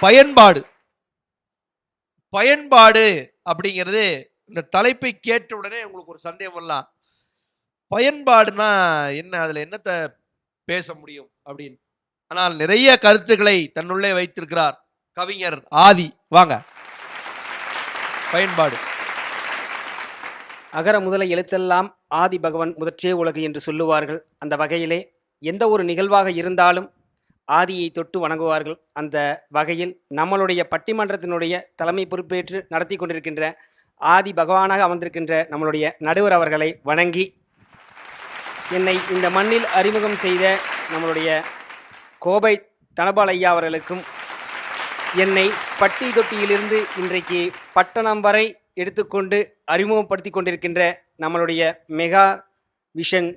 பயன்பாடு. பயன்பாடு அப்படிங்கிறது இந்த தலைப்பை கேட்ட உடனே உங்களுக்கு ஒரு சந்தேகம் வரலாம். பயன்பாடுனா என்ன? அதில் என்னத்தை பேச முடியும் அப்படின்னு. ஆனால் நிறைய கருத்துக்களை தன்னுள்ளே வைத்திருக்கிறார் கவிஞர் ஆதி. வாங்க. பயன்பாடு. அகர முதல எழுத்தெல்லாம் ஆதி பகவன் முதற்றே உலகு என்று சொல்லுவார்கள். அந்த வகையிலே எந்த ஒரு நிகழ்வாக இருந்தாலும் ஆதியை தொட்டு வணங்குவார்கள். அந்த வகையில் நம்மளுடைய பட்டிமன்றத்தினுடைய தலைமை பொறுப்பேற்று நடத்தி கொண்டிருக்கின்ற ஆதி பகவானாக அமர்ந்திருக்கின்ற நம்மளுடைய நடுவர் அவர்களை வணங்கி என்னை இந்த மண்ணில் அறிமுகம் செய்த நம்மளுடைய கோபை தனபால் ஐயா அவர்களுக்கும் என்னை பட்டி தொட்டியிலிருந்து இன்றைக்கு பட்டணம் வரை எடுத்துக்கொண்டு அறிமுகப்படுத்தி கொண்டிருக்கின்ற நம்மளுடைய மெகா விஷன்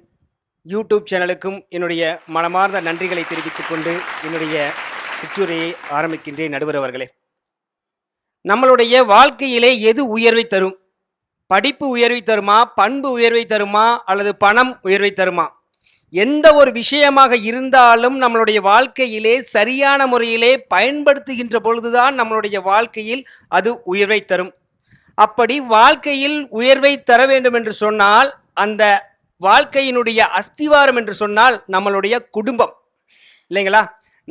யூடியூப் சேனலுக்கும் என்னுடைய மனமார்ந்த நன்றிகளை தெரிவித்துக் கொண்டு என்னுடைய சிற்றுரையை ஆரம்பிக்கின்றேன் நடுவர் அவர்களே. நம்மளுடைய வாழ்க்கையிலே எது உயர்வை தரும்? படிப்பு உயர்வை தருமா? பண்பு உயர்வை தருமா? அல்லது பணம் உயர்வை தருமா? எந்த ஒரு விஷயமாக இருந்தாலும் நம்மளுடைய வாழ்க்கையிலே சரியான முறையிலே பயன்படுத்துகின்ற பொழுதுதான் நம்மளுடைய வாழ்க்கையில் அது உயர்வை தரும். அப்படி வாழ்க்கையில் உயர்வை தர வேண்டும் என்று சொன்னால் அந்த வாழ்க்கையினுடைய அஸ்திவாரம் என்று சொன்னால் நம்மளுடைய குடும்பம். இல்லைங்களா?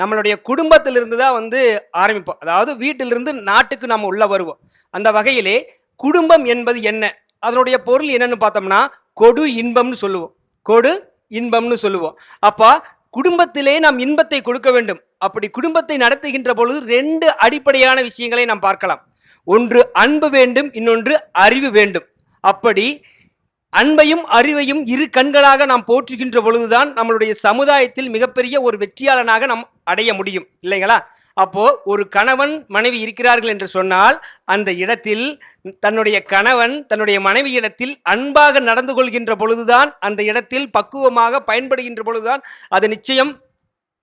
நம்மளுடைய குடும்பத்திலிருந்து தான் வந்து ஆரம்பிப்போம். அதாவது வீட்டிலிருந்து நாட்டுக்கு நம்ம உள்ள வருவோம். அந்த வகையிலே குடும்பம் என்பது என்ன? அதனுடைய பொருள் என்னன்னு பார்த்தோம்னா கொடு இன்பம்னு சொல்லுவோம். கொடு இன்பம்னு சொல்லுவோம். அப்போ குடும்பத்திலே நாம் இன்பத்தை கொடுக்க வேண்டும். அப்படி குடும்பத்தை நடத்துகின்ற பொழுது ரெண்டு அடிப்படையான விஷயங்களை நாம் பார்க்கலாம். ஒன்று அன்பு வேண்டும் இன்னொன்று அறிவு வேண்டும். அப்படி அன்பையும் அறிவையும் இரு கண்களாக நாம் போற்றுகின்ற பொழுதுதான் நம்மளுடைய சமுதாயத்தில் மிகப்பெரிய ஒரு வெற்றியாளனாக நாம் அடைய முடியும். இல்லைங்களா? அப்போ ஒரு கணவன் மனைவி இருக்கிறார்கள் என்று சொன்னால் அந்த இடத்தில் தன்னுடைய கணவன் தன்னுடைய மனைவி இடத்தில் அன்பாக நடந்து கொள்கின்ற பொழுதுதான் அந்த இடத்தில் பக்குவமாக பயன்படுகின்ற பொழுதுதான் அது நிச்சயம்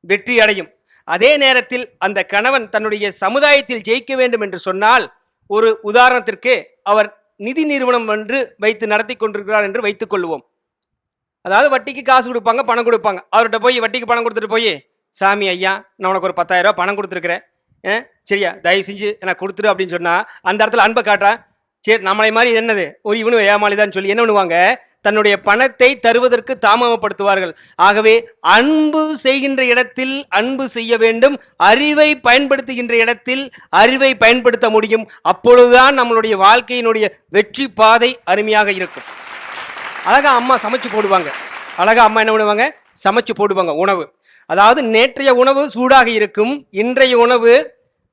வெற்றி அடையும். அதே நேரத்தில் அந்த கணவன் தன்னுடைய சமுதாயத்தில் ஜெயிக்க வேண்டும் என்று சொன்னால் ஒரு உதாரணத்திற்கு அவர் நிதி நிறுவனம் என்று வைத்து நடத்தி கொண்டிருக்கிறார் என்று வைத்துக் கொள்வோம் அதாவது வட்டிக்கு காசு கொடுப்பாங்க பணம் கொடுப்பாங்க. அவர்கிட்ட போய் வட்டிக்கு பணம் கொடுத்துட்டு போய் சாமி ஐயா நான் உனக்கு ஒரு பத்தாயிரம் ரூபா பணம் கொடுத்துருக்குறேன். ஆ, சரியா தயவு செஞ்சு எனக்கு கொடுத்துரு அப்படின்னு சொன்னால் அந்த இடத்துல அன்பை காட்டுறான் சரி நம்மளை மாதிரி என்னது? ஒரு இவனு ஏமாளிதான்னு சொல்லி என்ன பண்ணுவாங்க? தன்னுடைய பணத்தை தருவதற்கு தாமதப்படுத்துவார்கள். ஆகவே அன்பு செய்கின்ற இடத்தில் அன்பு செய்ய வேண்டும். அறிவை பயன்படுத்துகின்ற இடத்தில் அறிவை பயன்படுத்த முடியும். அப்பொழுதுதான் நம்மளுடைய வாழ்க்கையினுடைய வெற்றி பாதை அருமையாக இருக்கும். அழகா அம்மா சமைச்சு போடுவாங்க. அழகா அம்மா என்ன பண்ணுவாங்க? சமைச்சு போடுவாங்க உணவு. அதாவது நேற்றைய உணவு சூடாக இருக்கும். இன்றைய உணவு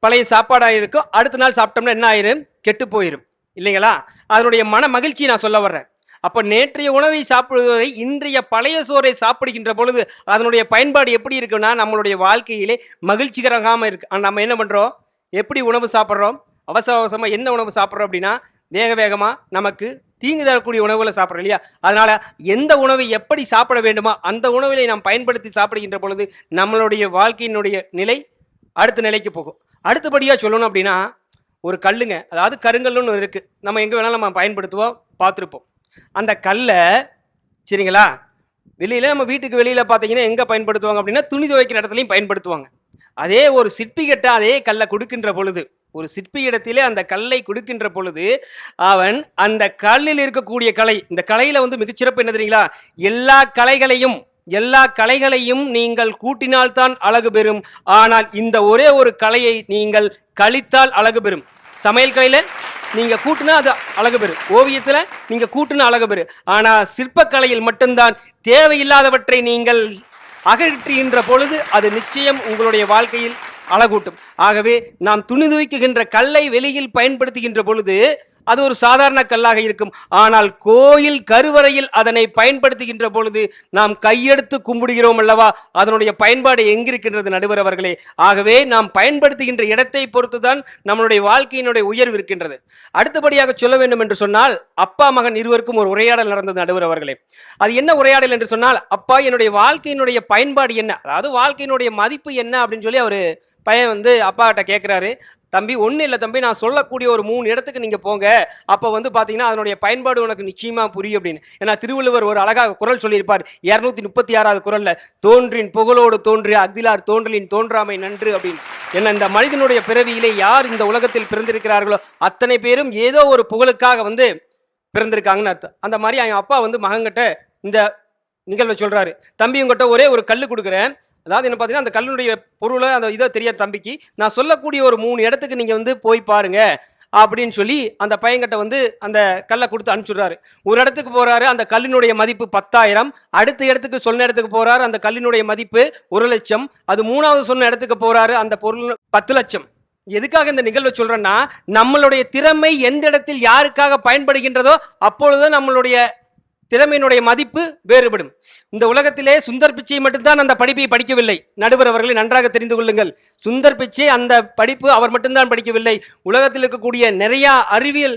பழைய சாப்பாடாக இருக்கும். அடுத்த நாள் சாப்பிட்டோம்னா என்ன ஆயிரும்? கெட்டு போயிடும் இல்லைங்களா? அதனுடைய மன மகிழ்ச்சி நான் சொல்ல வர்றேன். அப்போ நேற்றைய உணவை சாப்பிடுவதை இன்றைய பழைய சோறை சாப்பிடுகின்ற பொழுது அதனுடைய பயன்பாடு எப்படி இருக்குன்னா நம்மளுடைய வாழ்க்கையிலே மகிழ்ச்சிகரமாக இருக்கு. நம்ம என்ன பண்ணுறோம் எப்படி உணவு சாப்பிட்றோம்? அவசர அவசரமாக என்ன உணவு சாப்பிட்றோம் அப்படின்னா வேக வேகமாக நமக்கு தீங்கு தரக்கூடிய உணவுகளை சாப்பிட்றோம் இல்லையா? அதனால் எந்த உணவை எப்படி சாப்பிட வேண்டுமோ அந்த உணவிலை நாம் பயன்படுத்தி சாப்பிடுகின்ற பொழுது நம்மளுடைய வாழ்க்கையினுடைய நிலை அடுத்த நிலைக்கு போகும். அடுத்தபடியாக சொல்லணும் அப்படின்னா ஒரு கல்லுங்க அதாவது கருங்கல்லுன்னு இருக்குது நம்ம எங்கே வேணாலும் நம்ம பயன்படுத்துவோம் பார்த்துருப்போம். அந்த கல்லை சரிங்களா? வெளியில் நம்ம வீட்டுக்கு வெளியில் பார்த்தீங்கன்னா எங்கே பயன்படுத்துவாங்க அப்படின்னா துணி துவைக்கிற இடத்துலையும் பயன்படுத்துவாங்க. அதே ஒரு சிற்பிகிட்ட அதே கல்லை கொடுக்கின்ற பொழுது ஒரு சிற்பி இடத்திலே அந்த கல்லை கொடுக்கின்ற பொழுது அவன் அந்த கல்லில் இருக்கக்கூடிய கலை இந்த கலையில வந்து மிகச்சிறப்பு என்ன தெரியுங்களா? எல்லா கலைகளையும் எல்லா கலைகளையும் நீங்கள் கூட்டினால்தான் அழகு பெறும். ஆனால் இந்த ஒரே ஒரு கலையை நீங்கள் கழித்தால் அழகு பெறும். சமையல் கலையில நீங்கள் கூட்டுனா அது அழகு பெறு ஓவியத்தில் நீங்கள் கூட்டுனா அழகு பெறு ஆனால் சிற்பக்கலையில் மட்டும்தான் தேவையில்லாதவற்றை நீங்கள் அகற்றுகின்ற பொழுது அது நிச்சயம் உங்களுடைய வாழ்க்கையில் அழகூட்டும். ஆகவே நாம் துணி துவைக்குகின்ற கல்லை வெளியில் பயன்படுத்துகின்ற பொழுது அது ஒரு சாதாரண கல்லாக இருக்கும். ஆனால் கோயில் கருவறையில் அதனை பயன்படுத்துகின்ற பொழுது நாம் கையெடுத்து கும்பிடுகிறோம் அல்லவா? அதனுடைய பயன்பாடு எங்கிருக்கின்றது நடுவர் அவர்களே? ஆகவே நாம் பயன்படுத்துகின்ற இடத்தை பொறுத்துதான் நம்மளுடைய வாழ்க்கையினுடைய உயர்வு இருக்கின்றது. அடுத்தபடியாக சொல்ல வேண்டும் என்று சொன்னால் அப்பா மகன் இருவருக்கும் ஒரு உரையாடல் நடந்தது நடுவர் அவர்களே. அது என்ன உரையாடல் என்று சொன்னால் அப்பா என்னுடைய வாழ்க்கையினுடைய பயன்பாடு என்ன? அதாவது வாழ்க்கையினுடைய மதிப்பு என்ன அப்படின்னு சொல்லி அவர் பையன் வந்து அப்பாகிட்ட கேட்குறாரு தம்பி ஒன்றும் இல்லை தம்பி நான் சொல்லக்கூடிய ஒரு மூணு இடத்துக்கு நீங்கள் போங்க. அப்போ வந்து பார்த்தீங்கன்னா அதனுடைய பயன்பாடு உனக்கு நிச்சயமாக புரியும் அப்படின்னு. ஏன்னா திருவள்ளுவர் ஒரு அழகாக குரல் சொல்லியிருப்பார். இரநூத்தி முப்பத்தி ஆறாவது குரலில் தோன்றின் புகழோடு தோன்றிய அக்திலார் தோன்றலின் தோன்றாமை நன்று அப்படின்னு. என்ன இந்த மனிதனுடைய பிறவியிலே யார் இந்த உலகத்தில் பிறந்திருக்கிறார்களோ அத்தனை பேரும் ஏதோ ஒரு புகழுக்காக வந்து பிறந்திருக்காங்கன்னு அர்த்தம். அந்த மாதிரி அவன் அப்பா வந்து மகங்கிட்ட இந்த நிகழ்வை சொல்கிறாரு தம்பி உங்ககிட்ட ஒரே ஒரு கல் கொடுக்குறேன். அதாவது என்ன பார்த்தீங்கன்னா அந்த கல்லுடைய பொருளை அந்த இதை தெரியாத தம்பிக்கு. நான் சொல்லக்கூடிய ஒரு மூணு இடத்துக்கு நீங்கள் வந்து போய் பாருங்க அப்படின்னு சொல்லி அந்த பையன்கிட்ட வந்து அந்த கல்லை கொடுத்து அனுப்பிச்சுடுறாரு. ஒரு இடத்துக்கு போறாரு அந்த கல்லினுடைய மதிப்பு பத்தாயிரம். அடுத்த இடத்துக்கு சொன்ன இடத்துக்கு போறாரு அந்த கல்லினுடைய மதிப்பு ஒரு லட்சம். அது மூணாவது சொன்ன இடத்துக்கு போறாரு அந்த பொருள் பத்து லட்சம். எதுக்காக இந்த நிகழ்வை சொல்றேன்னா நம்மளுடைய திறமை எந்த இடத்தில் யாருக்காக பயன்படுகின்றதோ அப்பொழுது நம்மளுடைய திறமையினுடைய மதிப்பு வேறுபடும். இந்த உலகத்திலே சுந்தர் பிச்சை மட்டும்தான் அந்த படிப்பை படிக்கவில்லை. நடுவர் அவர்களை நன்றாக தெரிந்து கொள்ளுங்கள். சுந்தர் பிச்சை அந்த படிப்பு அவர் மட்டும்தான் படிக்கவில்லை. உலகத்தில் இருக்கக்கூடிய நிறைய அறிவியல்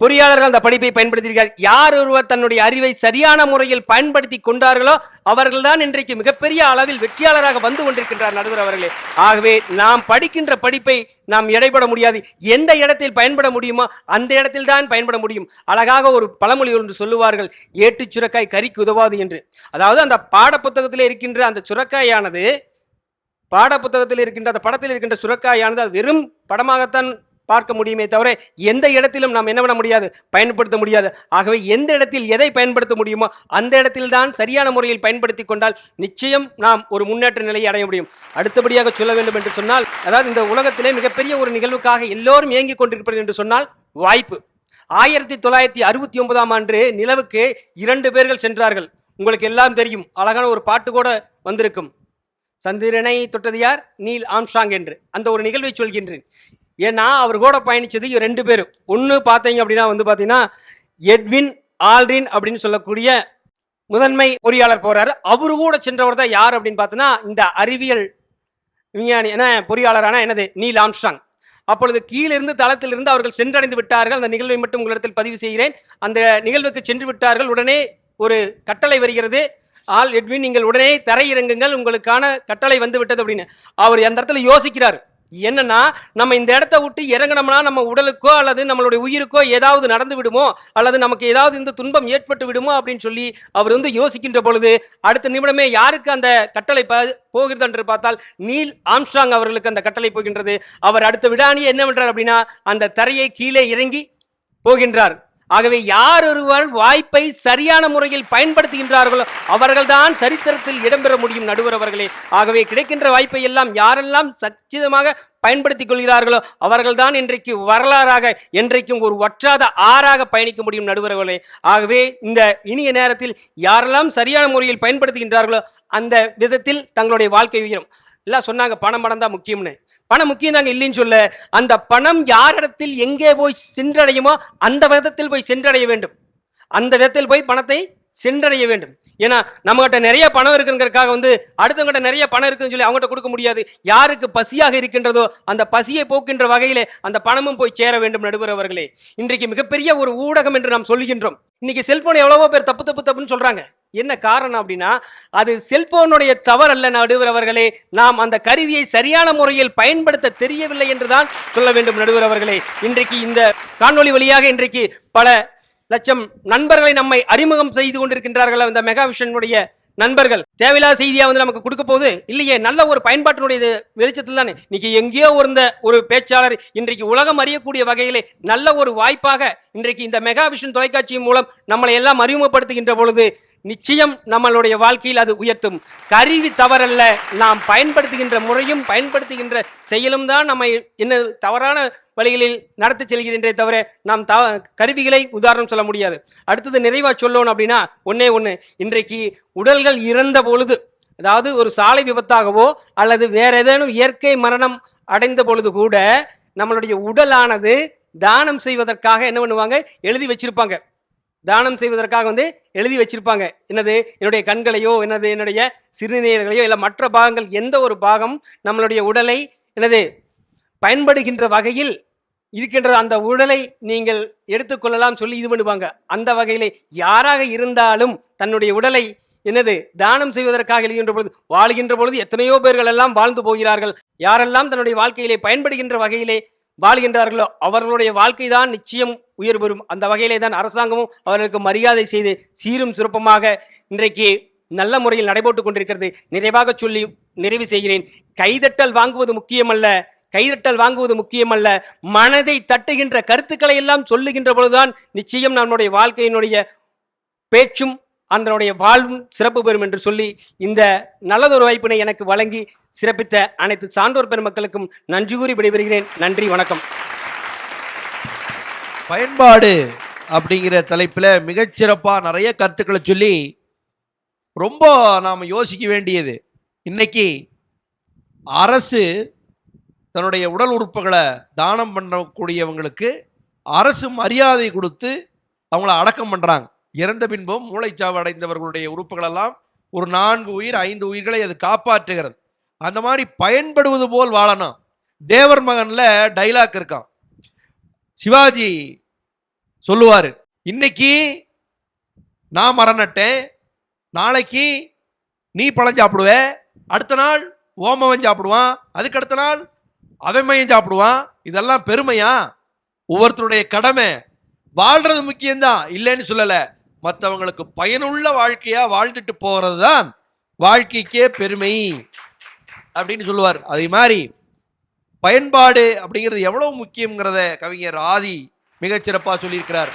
பொறியாளர்கள் அந்த படிப்பை பயன்படுத்தியிருக்கார் யார் ஒருவர் தன்னுடைய அறிவை சரியான முறையில் பயன்படுத்தி கொண்டார்களோ அவர்கள்தான் இன்றைக்கு மிகப்பெரிய அளவில் வெற்றியாளராக வந்து கொண்டிருக்கின்றார் நடுவர் அவர்களே. ஆகவே நாம் படிக்கின்ற படிப்பை நாம் எடைபட முடியாது. எந்த இடத்தில் பயன்பட முடியுமோ அந்த இடத்தில் தான் பயன்பட முடியும். அழகாக ஒரு பழமொழி ஒன்று சொல்லுவார்கள் ஏட்டுச் சுரக்காய் கறிக்கு உதவாது என்று. அதாவது அந்த பாடப்புத்தகத்தில் இருக்கின்ற அந்த சுரக்காயானது பாடப்புத்தகத்தில் இருக்கின்ற அந்த படத்தில் இருக்கின்ற சுரக்காயானது அது வெறும் படமாகத்தான் பார்க்க முடியுமே தவிர எந்த இடத்திலும் நாம் என்ன பண்ண முடியாது? பயன்படுத்த முடியாது. ஆகவே எந்த இடத்தில் எதை பயன்படுத்த முடியுமோ அந்த இடத்தில்தான் சரியான முறையில் பயன்படுத்தி கொண்டால் நிச்சயம் நாம் ஒரு முன்னேற்ற நிலையை அடைய முடியும். அடுத்தபடியாக சொல்ல வேண்டும் என்று சொன்னால் அதாவது இந்த உலகத்திலே மிகப்பெரிய ஒரு நிகழ்வுக்காக எல்லோரும் இயங்கிக் கொண்டிருப்பது என்று சொன்னால் வாய்ப்பு. ஆயிரத்தி தொள்ளாயிரத்தி அறுபத்தி ஒன்பதாம் ஆண்டு நிலவுக்கு இரண்டு பேர்கள் சென்றார்கள். உங்களுக்கு எல்லாம் தெரியும். அழகான ஒரு பாட்டு கூட வந்திருக்கும். சந்திரனை தொட்டது யார்? நீல் ஆம்ஸ்டாங் என்று. அந்த ஒரு நிகழ்வை சொல்கின்றேன். ஏன்னா அவர் கூட பயணிச்சது இவர் ரெண்டு பேரும் ஒன்று பார்த்தீங்க அப்படின்னா வந்து பார்த்தீங்கன்னா எட்வின் ஆல்ரின் அப்படின்னு சொல்லக்கூடிய முதன்மை பொறியாளர் போகிறாரு அவரு கூட சென்றவர் தான் யார் அப்படின்னு பார்த்தோன்னா இந்த அறிவியல் விஞ்ஞானி என்ன பொறியாளரான என்னது நீல் ஆம்ஸ்டாங் அப்பொழுது கீழிருந்து தளத்திலிருந்து அவர்கள் சென்றடைந்து விட்டார்கள். அந்த நிகழ்வை மட்டும் உங்களிடத்தில் பதிவு செய்கிறேன். அந்த நிகழ்வுக்கு சென்று விட்டார்கள். உடனே ஒரு கட்டளை வருகிறது. ஆல் எட்வின் நீங்கள் உடனே தரையிறங்குங்கள். உங்களுக்கான கட்டளை வந்து விட்டது அப்படின்னு. அவர் அந்த இடத்துல யோசிக்கிறார். என்னன்னா நம்ம இந்த இடத்த விட்டு இறங்கினோம்னா நம்ம உடலுக்கோ அல்லது நம்மளுடைய உயிருக்கோ ஏதாவது நடந்து விடுமோ? அல்லது நமக்கு ஏதாவது இந்த துன்பம் ஏற்பட்டு விடுமோ? அப்படின்னு சொல்லி அவர் வந்து யோசிக்கின்ற பொழுது அடுத்த நிமிடமே யாருக்கு அந்த கட்டளை போகிறது என்று பார்த்தால் நீல் ஆம்ஸ்ட்ராங் அவர்களுக்கு அந்த கட்டளை போகின்றது. அவர் அடுத்த விடானியே என்ன பண்றார் அப்படின்னா அந்த தரையை கீழே இறங்கி போகின்றார். ஆகவே யார் ஒருவர் வாய்ப்பை சரியான முறையில் பயன்படுத்துகின்றார்களோ அவர்கள்தான் சரித்திரத்தில் இடம்பெற முடியும் நடுவர் அவர்களே. ஆகவே கிடைக்கின்ற வாய்ப்பை எல்லாம் யாரெல்லாம் சச்சிதமாக பயன்படுத்திக் கொள்கிறார்களோ அவர்கள்தான் இன்றைக்கு வரலாறாக என்றைக்கும் ஒரு ஒற்றாத ஆறாக பயணிக்க முடியும் நடுவர்களே ஆகவே இந்த இனிய நேரத்தில் யாரெல்லாம் சரியான முறையில் பயன்படுத்துகின்றார்களோ அந்த விதத்தில் தங்களுடைய வாழ்க்கை உயரும். எல்லாம் சொன்னாங்க பணம் பணம் தான் முக்கியம்னு. பணம் முக்கியம் தாங்க இல்லைன்னு சொல்ல அந்த பணம் யாரிடத்தில் எங்கே போய் சென்றடையுமோ அந்த விதத்தில் போய் சென்றடைய வேண்டும். அந்த விதத்தில் போய் பணத்தை சென்றடைய வேண்டும். ஏன்னா நம்மகிட்ட நிறைய பணம் இருக்குங்கிறதுக்காக வந்து அடுத்தவங்கிட்ட நிறைய பணம் இருக்குன்னு சொல்லி அவங்ககிட்ட கொடுக்க முடியாது. யாருக்கு பசியாக இருக்கின்றதோ அந்த பசியை போக்கின்ற வகையிலே அந்த பணமும் போய் சேர வேண்டும் நடுவர் அவர்களே. இன்றைக்கு மிகப்பெரிய ஒரு ஊடகம் என்று நாம் சொல்லுகின்றோம். இன்னைக்கு செல்போன் எவ்வளவோ பேர் தப்பு தப்பு தப்புன்னு சொல்றாங்க. என்ன காரணம் அப்படின்னா அது செல்போனுடைய தவறு நடுவர் அவர்களே. நாம் அந்த கருவியை சரியான முறையில் பயன்படுத்த தெரியவில்லை என்றுதான் சொல்ல வேண்டும் நடுவர் அவர்களே. இன்றைக்கு இந்த காணொலி வழியாக இன்றைக்கு பல லட்சம் நண்பர்களை நம்மை அறிமுகம் செய்து கொண்டிருக்கின்றார்கள் இந்த மெகா விஷனுடைய நண்பர்கள். தேவையில்லாத செய்தியா வந்து நமக்கு கொடுக்க போகுது? இல்லையே நல்ல ஒரு பயன்பாட்டினுடைய இது வெளிச்சத்தில் தானே. இன்னைக்கு எங்கேயோ இருந்த ஒரு பேச்சாளர் இன்றைக்கு உலகம் அறியக்கூடிய வகையிலே நல்ல ஒரு வாய்ப்பாக இன்றைக்கு இந்த மெகா விஷன் தொலைக்காட்சி மூலம் நம்மளை எல்லாம் அறிமுகப்படுத்துகின்ற பொழுது நிச்சயம் நம்மளுடைய வாழ்க்கையில் அது உயர்த்தும். கருவி தவறல்ல நாம் பயன்படுத்துகின்ற முறையும் பயன்படுத்துகின்ற செயலும் தான் நம்மை என்ன தவறான வழிகளில் நடத்தி செல்கின்றே தவிர நாம் த கருவிகளை உதாரணம் சொல்ல முடியாது. அடுத்தது நிறைவாக சொல்லணும் அப்படின்னா ஒன்னே ஒன்று இன்றைக்கு உடல்கள் இறந்த பொழுது அதாவது ஒரு சாலை விபத்தாகவோ அல்லது வேற ஏதேனும் இயற்கை மரணம் அடைந்த பொழுது கூட நம்மளுடைய உடலானது தானம் செய்வதற்காக என்ன பண்ணுவாங்க? எழுதி வச்சிருப்பாங்க. தானம் செய்வதற்காக வந்து எழுதி வச்சிருப்பாங்க. என்னது? என்னுடைய கண்களையோ என்னது? என்னுடைய சிறுநீரகளையோ இல்லை மற்ற பாகங்கள் எந்த ஒரு பாகம் நம்மளுடைய உடலை என்னது? பயன்படுகின்ற வகையில் இருக்கின்ற அந்த உடலை நீங்கள் எடுத்துக்கொள்ளலாம் சொல்லி இது பண்ணுவாங்க. அந்த வகையிலே யாராக இருந்தாலும் தன்னுடைய உடலை என்னது? தானம் செய்வதற்காக எழுகின்ற பொழுது வாழுகின்ற பொழுது எத்தனையோ பேர்கள் எல்லாம் வாழ்ந்து போகிறார்கள். யாரெல்லாம் தன்னுடைய வாழ்க்கையிலே பயன்படுகின்ற வகையிலே வாழ்கின்றார்களோ அவர்களுடைய வாழ்க்கை தான் நிச்சயம் உயர் பெறும். அந்த வகையிலே தான் அரசாங்கமும் அவர்களுக்கு மரியாதை செய்து சீரும் சிறப்புமாக இன்றைக்கு நல்ல முறையில் நடைபெற்று கொண்டிருக்கிறது. நிறைவாக சொல்லி நிறைவு செய்கிறேன். கைதட்டல் வாங்குவது முக்கியமல்ல. கைதட்டல் வாங்குவது முக்கியமல்ல. மனதை தட்டுகின்ற கருத்துக்களை எல்லாம் சொல்லுகின்ற பொழுதுதான் நிச்சயம் நம்முடைய வாழ்க்கையினுடைய பேச்சும் அதனுடைய வாழ்வும் சிறப்பு பெறும் என்று சொல்லி இந்த நல்லதொரு வாய்ப்பினை எனக்கு வழங்கி சிறப்பித்த அனைத்து சான்றோர் பெருமக்களுக்கும் நன்றி கூறி விடைபெறுகிறேன். நன்றி வணக்கம். பயன்பாடு அப்படிங்கிற தலைப்பில் மிகச்சிறப்பாக நிறைய கருத்துக்களை சொல்லி ரொம்ப நாம் யோசிக்க வேண்டியது. இன்னைக்கு அரசு தன்னுடைய உடல் உறுப்புகளை தானம் பண்ணக்கூடியவங்களுக்கு அரசு மரியாதை கொடுத்து அவங்கள அடக்கம் பண்ணுறாங்க இறந்த பின்பும் மூளைச்சாவு அடைந்தவர்களுடைய உறுப்புகளெல்லாம் ஒரு நான்கு உயிர் ஐந்து உயிர்களை அது காப்பாற்றுகிறது. அந்த மாதிரி பயன்படுவது போல் வாழணும். தேவர் மகனில் டைலாக் இருக்கான் சிவாஜி சொல்லுவார் இன்னைக்கு நான் மரணட்டேன் நாளைக்கு நீ பழம் சாப்பிடுவ அடுத்த நாள் ஓமவன் சாப்பிடுவான் அதுக்கு அடுத்த நாள் அவமையும் சாப்பிடுவான் இதெல்லாம் பெருமையா? ஒவ்வொருத்தருடைய கடமை வாழ்றது முக்கியம்தான் இல்லைன்னு சொல்லலை. மற்றவங்களுக்கு பயனுள்ள வாழ்க்கையா வாழ்ந்துட்டு போறது தான் வாழ்க்கைக்கே பெருமை அப்படின்னு சொல்லுவார். அதே மாதிரி பயன்பாடு அப்படிங்கிறது எவ்வளவு முக்கியங்கிறத கவிஞர் ஆதி மிகச்சிறப்பாக சொல்லியிருக்கிறார்.